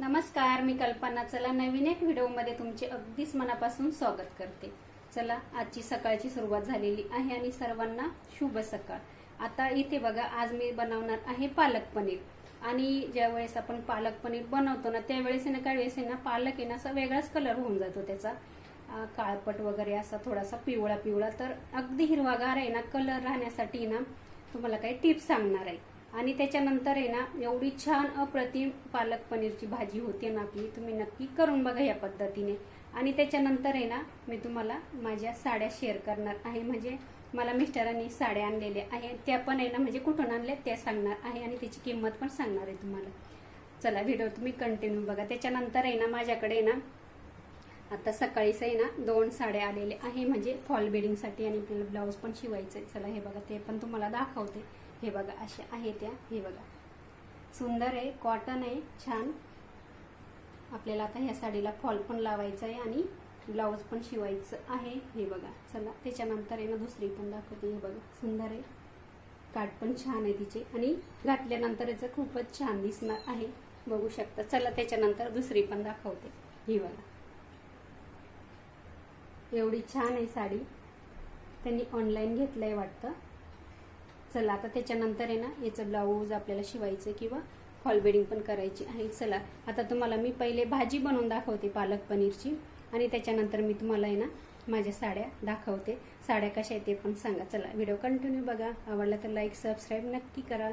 नमस्कार मी कल्पना. चला नवीन एक व्हिडिओमध्ये तुमचे अगदीच मनापासून स्वागत करते. चला आजची सकाळची सुरुवात झालेली आहे आणि सर्वांना शुभ सकाळ. आता इथे बघा आज मी बनवणार आहे पालक पनीर. आणि ज्या वेळेस आपण पालक पनीर बनवतो ना त्यावेळेस ना काही वेळेस आहे ना पालक आहे ना असा वेगळाच कलर होऊन जातो त्याचा. काळपट वगैरे असा थोडासा पिवळा पिवळा तर अगदी हिरवागार आहे ना कलर राहण्यासाठी ना तुम्हाला काही टिप्स सांगणार आहे. आणि त्याच्यानंतर आहे ना एवढी छान अप्रतिम पालक पनीरची भाजी होते ना आपली तुम्ही नक्की करून बघा या पद्धतीने. आणि त्याच्यानंतर आहे ना मी तुम्हाला माझ्या साड्या शेअर करणार आहे. म्हणजे मला मिस्टरांनी साड्या आणलेल्या आहे त्या पण आहे ना म्हणजे कुठून आणल्या त्या सांगणार आहे. आणि त्याची किंमत पण सांगणार आहे तुम्हाला. चला व्हिडिओ तुम्ही कंटिन्यू बघा. त्याच्यानंतर आहे ना माझ्याकडे आहे ना आता सकाळीच आहे ना दोन साड्या आलेल्या आहे. म्हणजे फॉल बेडिंगसाठी आणि आपल्याला ब्लाऊज पण शिवायचं आहे चला हे बघा ते पण तुम्हाला दाखवते. हे बघा अशा आहे त्या. हे बघा. सुंदर आहे कॉटन आहे छान. आपल्याला आता ह्या साडीला फॉल पण लावायचा आहे आणि ब्लाऊज पण शिवायचं आहे. हे बघा चला त्याच्यानंतर आहे ना दुसरी पण दाखवते. हे बघा सुंदर आहे. काठ पण छान आहे तिचे. आणि घातल्यानंतर याचं खूपच छान दिसणार आहे. बघू शकता. चला त्याच्यानंतर दुसरी पण दाखवते. ही बघा. एवढी छान आहे साडी. त्यांनी ऑनलाईन घेतलंय वाटतं. चला आता त्याच्यानंतर आहे ना याचं ब्लाऊज आपल्याला शिवायचं किंवा फॉल बेडिंग पण करायची आहे. चला आता तुम्हाला मी पहिले भाजी बनवून दाखवते पालक पनीरची. आणि त्याच्यानंतर मी तुम्हाला आहे ना माझ्या साड्या दाखवते. साड्या कशा आहेत ते पण सांगा. चला व्हिडिओ कंटिन्यू बघा. आवडला तर लाईक सबस्क्राईब नक्की करा.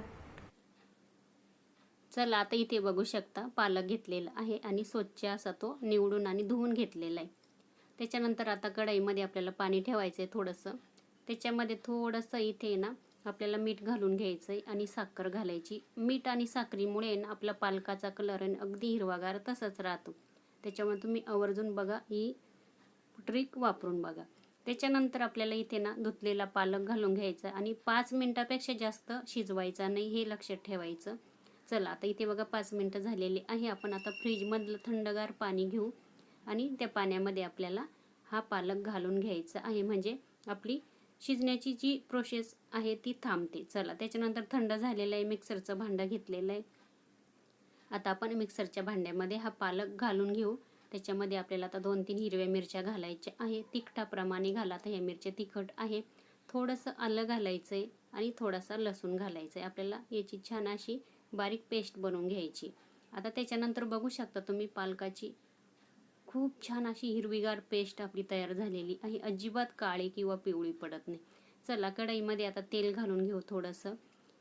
चला आता इथे बघू शकता पालक घेतलेला आहे आणि स्वच्छ असा तो निवडून आणि धुवून घेतलेला आहे. त्याच्यानंतर आता कढईमध्ये आपल्याला पाणी ठेवायचं आहे थोडंसं. त्याच्यामध्ये थोडंसं इथे ना आपल्याला मीठ घालून घ्यायचं आहे आणि साखर घालायची. मीठ आणि साखरीमुळे ना आपला पालकाचा कलर आणि अगदी हिरवागार तसाच राहतो. त्याच्यामुळे तुम्ही आवर्जून बघा ही ट्रिक वापरून बघा. त्याच्यानंतर आपल्याला इथे ना धुतलेला पालक घालून घ्यायचा आणि पाच मिनटापेक्षा जास्त शिजवायचा नाही हे लक्षात ठेवायचं. चला आता इथे बघा पाच मिनटं झालेली आहे. आपण आता फ्रीजमधलं थंडगार पाणी घेऊ आणि त्या पाण्यामध्ये आपल्याला हा पालक घालून घ्यायचा आहे. म्हणजे आपली शिजण्याची जी प्रोसेस आहे ती थांबते. चला त्याच्यानंतर थंड झालेलं आहे मिक्सरचं भांडं घेतलेलं आहे. आता आपण मिक्सरच्या भांड्यामध्ये हा पालक घालून घेऊ. त्याच्यामध्ये आपल्याला आता दोन तीन हिरव्या मिरच्या घालायच्या आहे. तिखटाप्रमाणे घाला तर ह्या मिरच्या तिखट आहे. थोडंसं आलं घालायचं आहे आणि थोडासा लसूण घालायचं आहे आपल्याला याची छान अशी बारीक पेस्ट बनवून घ्यायची. आता त्याच्यानंतर बघू शकता तुम्ही पालकाची खूप छान अशी हिरवीगार पेस्ट आपली तयार झालेली आहे अजिबात काळी किंवा पिवळी पडत नाही. चला कढईमध्ये आता तेल घालून घेऊ थोडंसं.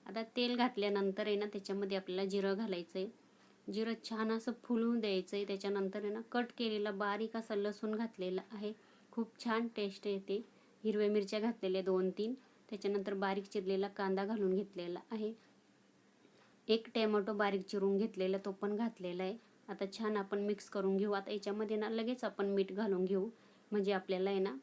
आता तेल घातल्यानंतर आहे ना त्याच्यामध्ये आपल्याला जिरं घालायचं आहे जिरं छान असं फुलवून द्यायचं आहे त्याच्यानंतर आहे ना कट केलेला बारीक असा लसूण घातलेला आहे. खूप छान टेस्ट येते. हिरव्या मिरच्या घातलेल्या दोन तीन. त्याच्यानंतर बारीक चिरलेला कांदा घालून घेतलेला आहे. एक टॅमॅटो बारीक चिरून घेतलेला तो पण घातलेला आहे. आता छान आपण मिक्स करून घेऊ. आता याच्यामध्ये ना लगेच आपण मीठ घालून घेऊ. म्हणजे आपल्याला आहे ना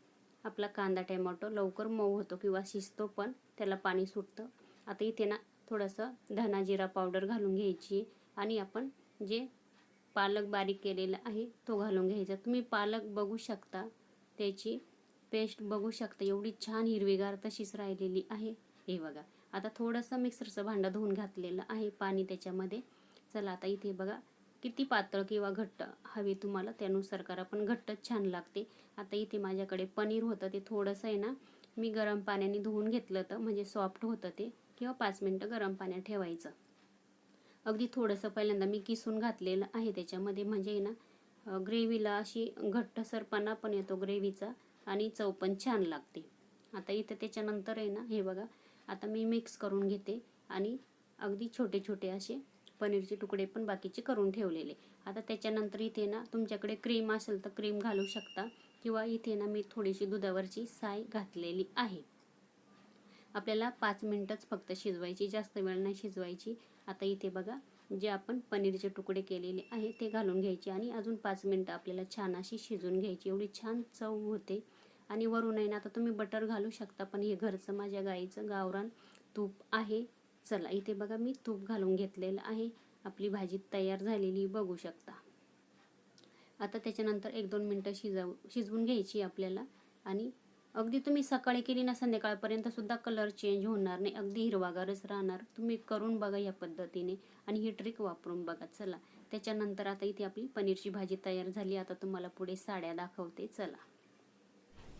आपला कांदा टॅमॅटो लवकर मऊ होतो किंवा शिजतो पण त्याला पाणी सुटतं. आता इथे ना थोडंसं धना जिरा पावडर घालून घ्यायची आणि आपण जे पालक बारीक केलेला आहे तो घालून घ्यायचा. तुम्ही पालक बघू शकता. त्याची पेस्ट बघू शकता. एवढी छान हिरवीगार तशीच राहिलेली आहे. हे बघा. आता थोडंसं मिक्सरचं भांडं धुवून घातलेलं आहे पाणी त्याच्यामध्ये. चला आता इथे बघा. किती पातळ किंवा घट्ट हवी तुम्हाला त्यानुसार करा. पण घट्टच छान लागते. आता इथे माझ्याकडे पनीर होतं ते थोडंसं आहे ना मी गरम पाण्याने धुवून घेतलं होतं म्हणजे सॉफ्ट होतं ते किंवा पाच मिनटं गरम पाण्यात ठेवायचं. अगदी थोडंसं पहिल्यांदा मी किसून घातलेलं आहे त्याच्यामध्ये म्हणजे ना ग्रेव्हीला अशी घट्टसरपणा पण येतो ग्रेव्हीचा आणि चव पण छान लागते. आता इथं त्याच्यानंतर आहे ना हे बघा आता मी मिक्स करून घेते आणि अगदी छोटे छोटे असे पनीरचे तुकडे पण बाकीचे करून ठेवलेले. आता त्याच्यानंतर इथे ना तुमच्याकडे क्रीम असेल तर क्रीम घालू शकता. किंवा इथे ना मी थोडीशी दुधावरची साय घातलेली आहे. आपल्याला पाच मिनटंच फक्त शिजवायची जास्त वेळ नाही शिजवायची. आता इथे बघा जे आपण पनीरचे तुकडे केलेले आहे ते घालून घ्यायचे आणि अजून पाच मिनटं आपल्याला छान अशी शिजून घ्यायची. एवढी छान चव होते. आणि वरून आहे ना आता तुम्ही बटर घालू शकता पण हे घरचं माझ्या गाईचं गावरान तूप आहे. चला इथे बघा मी तूप घालून घेतलेलं आहे. आपली भाजी तयार झालेली बघू शकता. आता त्याच्यानंतर एक दोन मिनटं शिजव शिजवून घ्यायची आपल्याला. आणि अगदी तुम्ही सकाळी केली ना संध्याकाळपर्यंत सुद्धा कलर चेंज होणार नाही. अगदी हिरवागारच राहणार. तुम्ही करून बघा या पद्धतीने. आणि ही ट्रिक वापरून बघा. चला. त्याच्यानंतर आता इथे आपली पनीरची भाजी तयार झाली. आता तुम्हाला पुढे साड्या दाखवते. चला.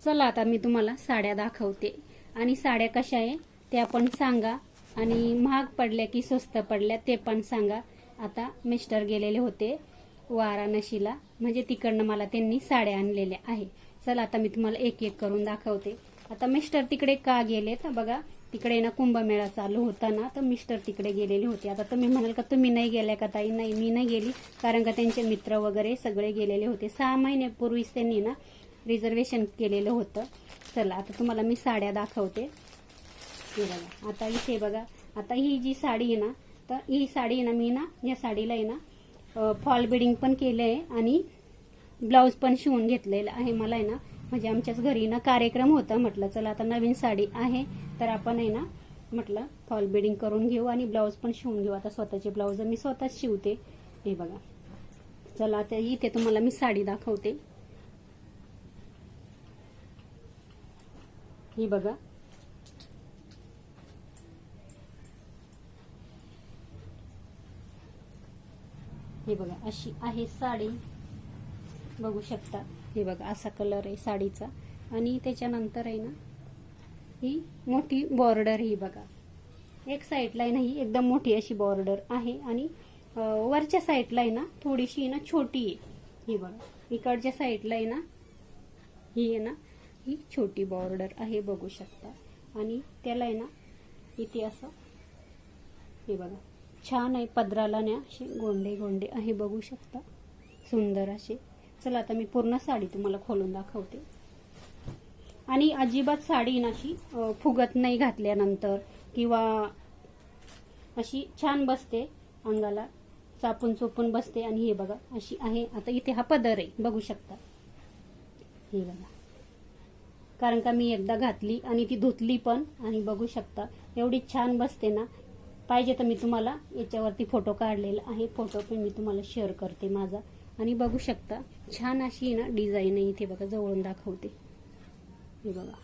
चला आता मी तुम्हाला साड्या दाखवते. आणि साड्या कशा आहे त्या पण सांगा. आणि महाग पडल्या की स्वस्त पडल्या ते पण सांगा. आता मिस्टर गेलेले होते वाराणसीला. म्हणजे तिकडनं मला त्यांनी साड्या आणलेल्या आहे. चला आता मी तुम्हाला एक एक करून दाखवते. आता मिस्टर तिकडे का गेले तर बघा तिकडे ना कुंभमेळा चालू होता ना तर मिस्टर तिकडे गेलेले होते. आता तुम्ही म्हणाल का तुम्ही नाही गेल्या का ताई? नाही मी नाही गेली. कारण का त्यांचे मित्र वगैरे सगळे गेलेले होते. सहा महिन्यापूर्वीच त्यांनी ना रिझर्वेशन केलेलं होतं. चला आता तुम्हाला मी साड्या दाखवते. हे बघा आता इथे बघा. आता ही जी साडी आहे ना तर ही साडी आहे ना मी ना या साडीला आहे ना फॉल बिडिंग पण केलं आहे आणि ब्लाऊज पण शिवून घेतलेलं आहे. मला आहे ना म्हणजे आमच्याच घरी ना कार्यक्रम होता म्हटलं चला आता नवीन साडी आहे तर आपण आहे ना म्हटलं फॉल बिडिंग करून घेऊ आणि ब्लाऊज पण शिवून घेऊ. आता स्वतःचे ब्लाऊज मी स्वतःच शिवते. हे बघा. चला आता इथे तुम्हाला मी साडी दाखवते. ही बघा. हे बघा अशी आहे साडी. बघू शकता. हे बघा असा कलर आहे साडीचा. आणि त्याच्यानंतर आहे ना ही मोठी बॉर्डर ही बघा. एक साईडला आहे ना ही एकदम मोठी अशी बॉर्डर आहे. आणि वरच्या साईडला आहे ना थोडीशी ना छोटी आहे. ही बघा इकडच्या साईडला आहे ना ही आहे ना ही छोटी बॉर्डर आहे बघू शकता. आणि त्याला आहे ना इथे असं हे बघा. छान आहे पदराला ना असे गोंडे गोंडे. आहे बघू शकता. सुंदर असे. चला आता मी पूर्ण साडी तुम्हाला खोलून दाखवते. आणि अजिबात साडी ना अशी फुगत नाही घातल्यानंतर किंवा अशी छान बसते. अंगाला चापून चोपून बसते. आणि हे बघा अशी आहे. आता इथे हा पदर आहे. बघू शकता. हे बघा. कारण का मी एकदा घातली आणि ती धुतली पण. आणि बघू शकता एवढी छान बसते ना. पाहिजे तर मी तुम्हाला याच्यावरती फोटो काढलेला आहे. फोटो पण मी तुम्हाला शेअर करते माझा. आणि बघू शकता छान अशी ना डिझाईन आहे इथे बघा जवळून दाखवते. हे बघा.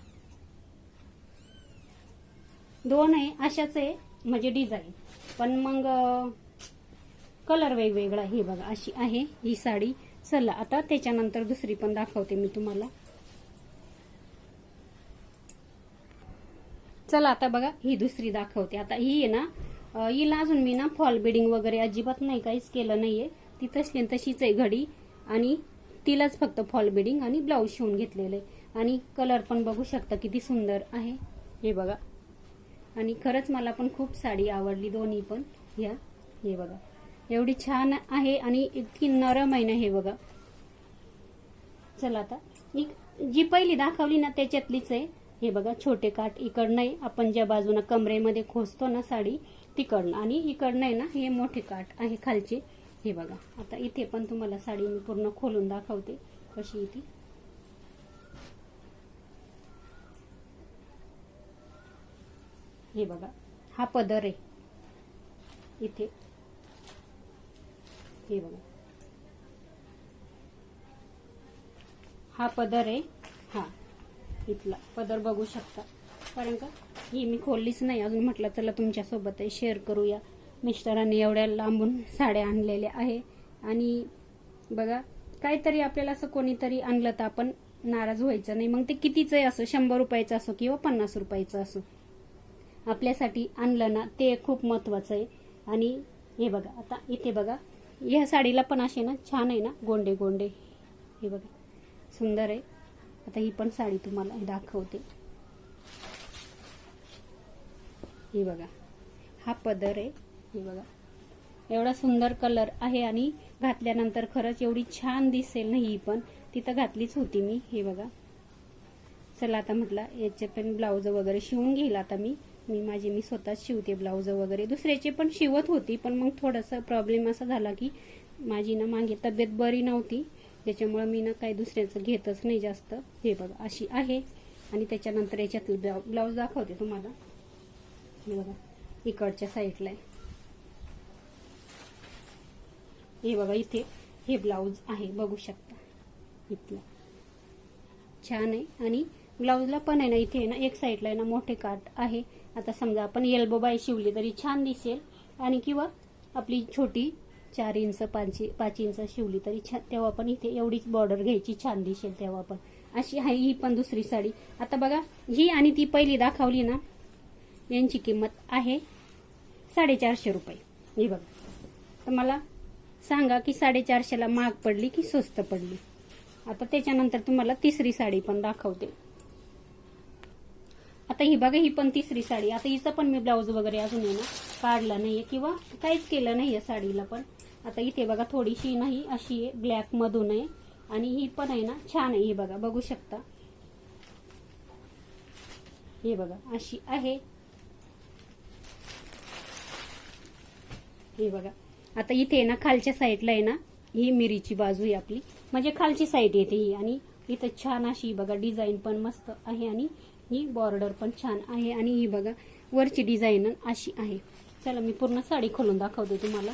दोन आहे अशाच आहे म्हणजे डिझाईन पण मग कलर वेगवेगळा हे बघा अशी आहे ही साडी. चला आता त्याच्यानंतर दुसरी पण दाखवते मी तुम्हाला. चला आता बघा ही दुसरी दाखवते. आता ही आहे ना हिला अजून मी ना फॉल बिडिंग वगैरे अजिबात नाही काहीच केलं नाहीये. ती तशी न तशीच आहे घडी. आणि तिलाच फक्त फॉल बिडिंग आणि ब्लाऊज शिवून घेतलेलं आहे. आणि कलर पण बघू शकता किती सुंदर आहे. हे बघा. आणि खरंच मला पण खूप साडी आवडली दोन्ही पण. ह्या हे बघा. एवढी छान आहे आणि इतकी नरम आहे ना हे बघा. चला आता. जी पहिली दाखवली ना त्याच्यातलीच आहे. हे बघा छोटे काठ इकडनं नाही आपण ज्या बाजूनं कमरेमध्ये खोसतो ना साडी तिकडनं आणि इकडनं आहे ना हे मोठे काठ आहे खालचे. हे बघा. आता इथे पण तुम्हाला साडी मी पूर्ण खोलून दाखवते. कशी इथे हे बघा. हा पदर आहे. इथे. हे बघा. हा पदर आहे. हा. इथला. पदर बघू शकता. कारण का? ही मी खोललीच नाही. अजून म्हटलं चला तुमच्यासोबत शेअर करूया. मिस्टरांनी एवढ्या लांबून साड्या आणलेल्या आहे. आणि बघा काहीतरी आपल्याला असं कोणीतरी आणलं तर आपण नाराज व्हायचं नाही. मग ते कितीचंही असो? शंभर रुपयाचं असो किंवा पन्नास रुपयाचं असो. आपल्यासाठी आणलं ना ते खूप महत्वाचं आहे. आणि हे बघा आता इथे बघा ह्या साडीला पण असे ना छान आहे ना गोंडे गोंडे हे बघा सुंदर आहे. आता ही पण साडी तुम्हाला दाखवते. ही बघा. हा पदर आहे. हे बघा. एवढा सुंदर कलर आहे आणि घातल्यानंतर खरंच एवढी छान दिसेल ना ही पण. तिथं घातलीच होती मी. हे बघा. चला आता म्हटलं याचे पण ब्लाऊज वगैरे शिवून घेईल आता मी. मी माझे मी स्वतःच शिवते ब्लाऊज वगैरे. दुसऱ्याचे पण शिवत होती पण मग थोडासा प्रॉब्लेम असा झाला की माझी ना मागे तब्येत बरी नव्हती. त्याच्यामुळं मी ना काही दुसऱ्याचं घेतच नाही जास्त. हे बघा अशी आहे. आणि त्याच्यानंतर याच्यातलं ब्लाऊज दाखवते तुम्हाला. हे बघा इकडच्या साईडला आहे. हे बघा इथे हे ब्लाऊज आहे बघू शकता. इथलं. छान आहे. आणि ब्लाऊजला पण आहे ना इथे आहे ना एक साईडला आहे ना मोठे काठ आहे. आता समजा आपण एल्बो बाय शिवली तरी छान दिसेल. आणि किंवा आपली छोटी चार इंच पाच पाच इंच शिवली तरी छान तेव्हा पण इथे एवढीच बॉर्डर घ्यायची छान दिसेल तेव्हा पण. अशी आहे ही पण दुसरी साडी. आता बघा ही आणि ती पहिली दाखवली ना यांची किंमत आहे साडेचारशे रुपये. ही बघा. तर मला सांगा की साडेचारशेला महाग पडली की स्वस्त पडली? आता त्याच्यानंतर तुम्हाला तिसरी साडी पण दाखवते. आता ही बघा ही पण तिसरी साडी. आता हिचा पण मी ब्लाऊज वगैरे अजून आहे ना काढला नाहीये किंवा काहीच केलं नाहीये साडीला पण. आता इथे बघा थोडीशी नाही अशी आहे ब्लॅक मधून आहे. आणि ही पण आहे ना छान आहे. ही बघा बघू शकता. हे बघा अशी आहे. हे बघा. आता इथे आहे ना खालच्या साईडला आहे ना ही मिरीची बाजू आहे आपली. म्हणजे खालची साईड येते ही आणि इथं छान अशी बघा डिझाईन पण मस्त आहे आणि ही बॉर्डर पण छान आहे आणि ही बघा वरची डिझाईन अशी आहे. चला मी पूर्ण साडी खोलून दाखवते तुम्हाला.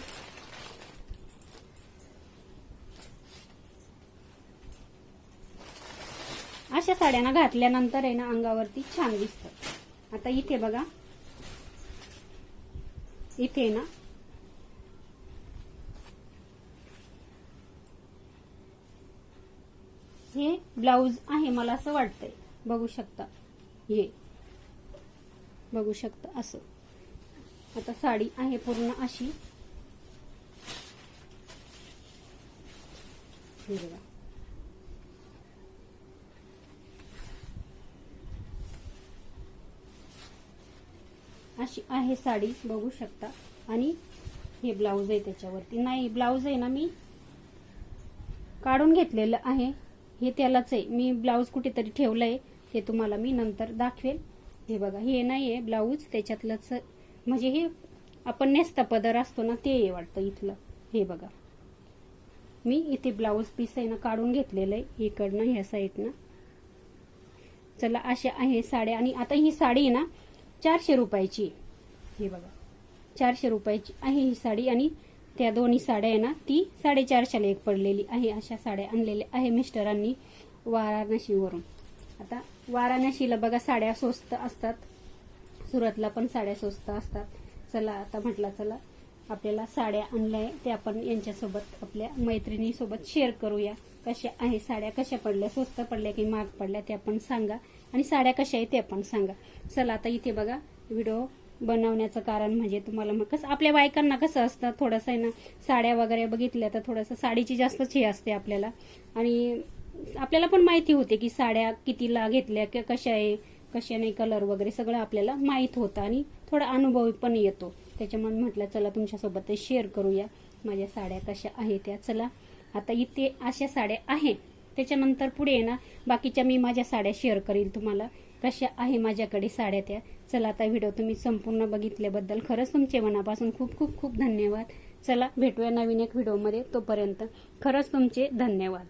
अशा साड्यांना घातल्यानंतर आहे ना अंगावरती छान दिसतं. आता इथे बघा. इथे ना हे ब्लाऊज आहे मला असं वाटतंय. बघू शकता. हे. बघू शकता असं. आता साडी आहे पूर्ण अशी. बघा. अशी आहे साडी बघू शकता. आणि हे ब्लाऊज आहे त्याच्यावरती. नाही ब्लाऊज आहे ना मी काढून घेतलेलं आहे. हे त्यालाच आहे. मी ब्लाऊज कुठेतरी ठेवलंय हे तुम्हाला मी नंतर दाखवेल. हे बघा हे नाही आहे ब्लाऊज त्याच्यातलंच म्हणजे हे आपण नेसता पदर असतो ना ते आहे वाटतं इथलं. हे बघा. मी इथे ब्लाऊज पीस आहे ना काढून घेतलेलं आहे इकडनं ह्या साईडनं. चला अशा आहे साड्या. आणि आता ही साडी आहे ना चारशे रुपयाची आहे. हे बघा. चारशे रुपयाची आहे ही साडी. आणि त्या दोन्ही साड्या आहे ना ती साडेचारशेला एक पडलेली आहे. अशा साड्या आणलेल्या आहे मिस्टरांनी वाराणसीवरून आता वाराणसीला बघा साड्या स्वस्त असतात. सुरतला पण साड्या स्वस्त असतात. चला आता म्हटलं चला आपल्याला साड्या आणल्या आहे ते आपण यांच्यासोबत आपल्या मैत्रिणीसोबत शेअर करूया. कशा आहे साड्या कशा पडल्या? स्वस्त पडल्या की महाग पडल्या ते आपण सांगा. आणि साड्या कशा आहे ते पण सांगा. चला आता इथे बघा व्हिडिओ बनवण्याचं कारण म्हणजे तुम्हाला मग कसं आपल्या बायकांना कसं असतं थोडंसं आहे ना साड्या वगैरे बघितल्या तर थोडंसं साडीची जास्तच हे असते आपल्याला. आणि आपल्याला पण माहिती होते की साड्या कितीला घेतल्या किंवा कशा आहे कशा नाही कलर वगैरे सगळं आपल्याला माहीत होतं आणि थोडा अनुभव पण येतो. त्याच्यामुळे म्हटलं चला तुमच्यासोबत ते शेअर करूया माझ्या साड्या कशा आहेत त्या. चला आता इथे अशा साड्या आहे त्याच्यानंतर पुढे ना बाकीच्या मी माझ्या साड्या शेअर करील तुम्हाला. कशा आहे माझ्याकडे साड्या त्या? चला आता व्हिडिओ तुम्ही संपूर्ण बघितल्याबद्दल खरंच तुमचे मनापासून खूप खूप खूप धन्यवाद. चला भेटूया नवीन एक व्हिडिओमध्ये तोपर्यंत. खरंच तुमचे धन्यवाद.